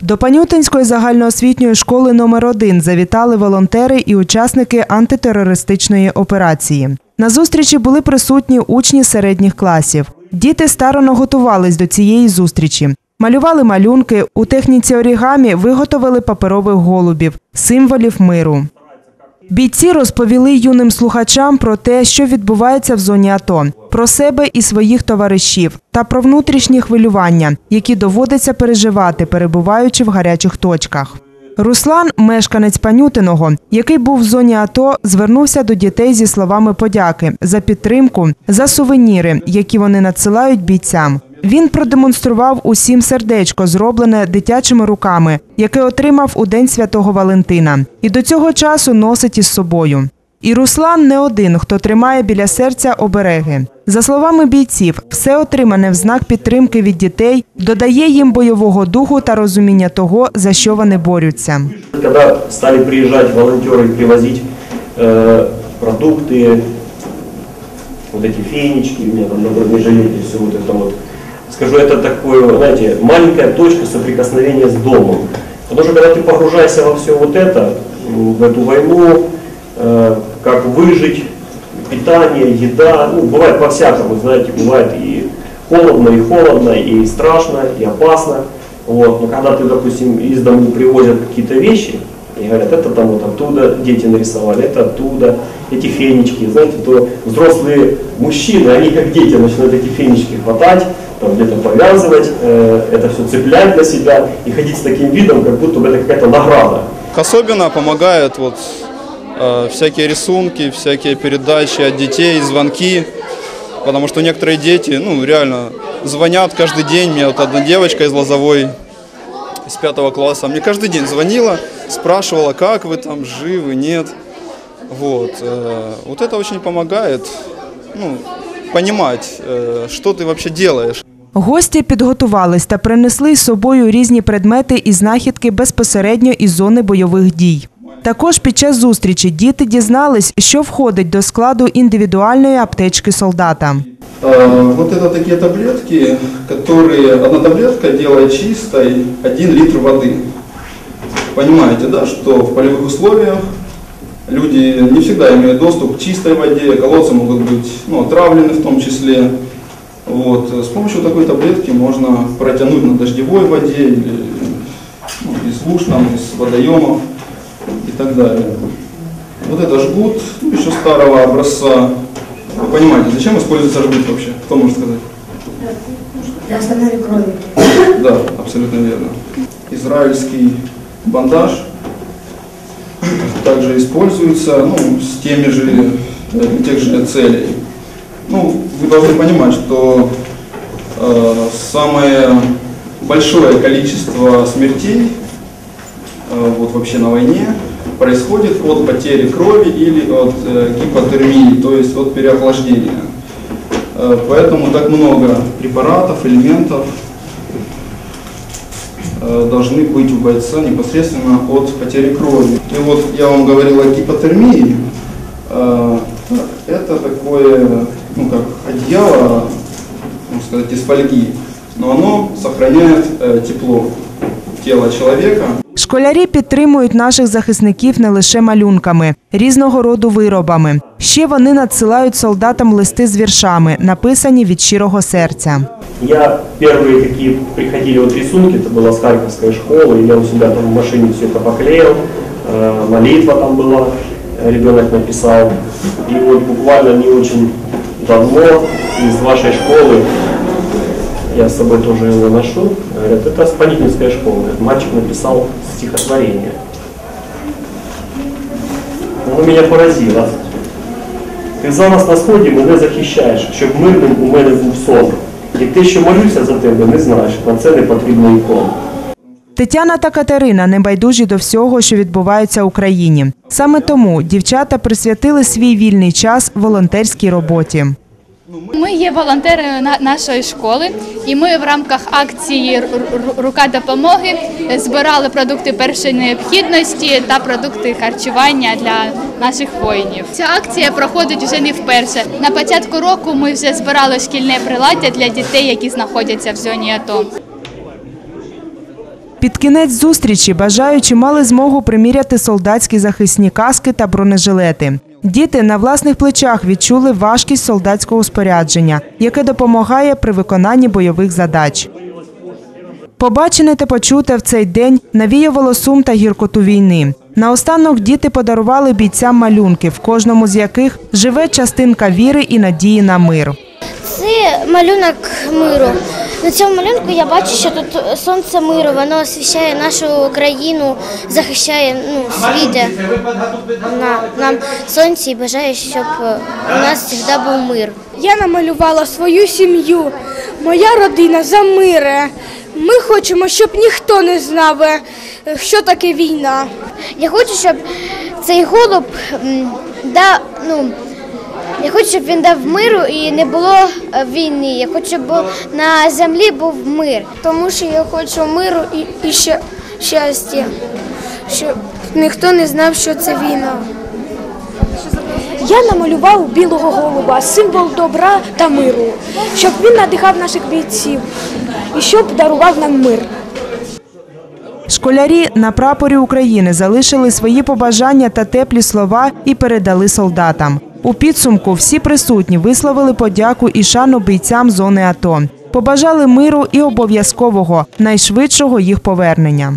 До Панютинської загальноосвітньої школи номер 1 завітали волонтери і учасники антитерористичної операції. На зустрічі були присутні учні середніх класів. Діти старано готувались до цієї зустрічі. Малювали малюнки, у техніці орігамі виготовили паперових голубів, символів миру. Бійці розповіли юним слухачам про те, що відбувається в зоні АТО, про себе і своїх товаришів та про внутрішні хвилювання, які доводиться переживати, перебуваючи в гарячих точках. Руслан, мешканець Панютиного, який був в зоні АТО, звернувся до дітей зі словами подяки за підтримку, за сувеніри, які вони надсилають бійцям. Він продемонстрував усім сердечко, зроблене дитячими руками, яке отримав у День Святого Валентина, і до цього часу носить із собою. І Руслан не один, хто тримає біля серця обереги. За словами бійців, все отримане в знак підтримки від дітей додає їм бойового духу та розуміння того, за що вони борються. Когда стали приезжать волонтеры и привозить э, продукты, вот эти фенечки, у меня там на бронежилете все вот это вот, скажу, это такое, знаете, маленькая точка соприкосновения с домом. Потому что когда ты погружаешься во все вот это, в эту войну, э, как выжить, питание, еда, ну, бывает по-всякому, знаете, бывает и холодно, и холодно, и страшно, и опасно. Вот. Но когда ты, допустим, из дому привозят какие-то вещи, и говорят, это там вот оттуда дети нарисовали, это оттуда, эти фенечки, знаете, то взрослые мужчины, они как дети начинают эти фенечки хватать, там где-то повязывать, э, это все цеплять на себя и ходить с таким видом, как будто бы это какая-то награда. Особенно помогают вот э, всякие рисунки, всякие передачи от детей, звонки, потому что некоторые дети, ну, реально звонят каждый день. Мне вот одна девочка из Лозовой, из пятого класса, мне каждый день звонила, спрашивала, как вы там, живы, нет. Вот, э, вот это очень помогает, ну, понимать, э, что ты вообще делаешь. Гості підготувались та принесли з собою різні предмети і знахідки безпосередньо із зони бойових дій. Також під час зустрічі діти дізнались, що входить до складу індивідуальної аптечки солдата. А, Вот это такие таблетки, которые одна таблетка делает чистой 1 литр воды. Понимаете, да, что в полевых условиях люди не всегда имеют доступ к чистой воде, колодцы могут быть ну, отравлены в том числе. Вот. С помощью такой таблетки можно протянуть на дождевой воде или ну, из луж, там, из водоемов и так далее. Вот это жгут, ну, еще старого образца. Вы понимаете, зачем используется жгут вообще? Кто может сказать? Для остановки крови. Да, абсолютно верно. Израильский бандаж также используется ну, с теми же, э, для тех же целей. Ну, вы должны понимать, что э, самое большое количество смертей э, вот вообще на войне происходит от потери крови или от э, гипотермии, то есть от переохлаждения. Э, Поэтому так много препаратов, элементов э, должны быть у бойца непосредственно от потери крови. И вот я вам говорил о гипотермии. Э, Это такое, ну как одеяло, можно сказать, из фольги, но оно сохраняет э, тепло тела человека. Школярі підтримують наших захисників не лише малюнками, різного роду виробами. Ще вони надсилають солдатам листи з віршами, написані від щирого серця. Я первые такие приходили вот рисунки, это была с Харьковской школы, и я у себя там в машине все это поклеил, э, молитва там была, э, ребенок написал. И вот буквально не очень давно из вашей школы, я с собой тоже его ношу, говорят, это с Панитинской школы, Говорят, мальчик написал стихотворение. Воно меня поразило. Ти за нас на сході мене захищаєш, щоб мирним у мене був сон. І ти, що молюся за тебе, не знаєш, на це не потрібно ікон. Тетяна та Катерина небайдужі до всього, що відбувається в Україні. Саме тому дівчата присвятили свій вільний час волонтерській роботі. Ми є волонтери на- нашої школи, і ми в рамках акції «Ру- Ру- Рука допомоги збирали продукти першої необхідності та продукти харчування для наших воїнів. Ця акція проходить вже не вперше. На початку року ми вже збирали шкільне приладдя для дітей, які знаходяться в зоні АТО. Під кінець зустрічі бажаючі мали змогу приміряти солдатські захисні каски та бронежилети. Діти на власних плечах відчули важкість солдатського спорядження, яке допомагає при виконанні бойових задач. Побачене та почуте в цей день навіювало сум та гіркоту війни. Наостанок діти подарували бійцям малюнки, в кожному з яких живе частинка віри і надії на мир. Це малюнок миру. На цьому малюнку я бачу, що тут сонце миру, воно освіщає нашу країну, захищає ну, світе на, нам сонце і бажає, щоб е, у нас завжди був мир. Я намалювала свою сім'ю, моя родина за мире. Ми хочемо, щоб ніхто не знав, е, що таке війна. Я хочу, щоб цей голуб да, ну, я хочу, щоб він дав миру і не було е, війни. Я хочу, щоб на землі був мир. Тому що я хочу миру і, і ще щастя, щоб ніхто не знав, що це війна. Я намалював білого голуба, символ добра та миру, щоб він надихав наших бійців і щоб дарував нам мир. Школярі на прапорі України залишили свої побажання та теплі слова і передали солдатам. У підсумку всі присутні висловили подяку і шану бійцям зони АТО. Побажали миру і обов'язкового найшвидшого їх повернення.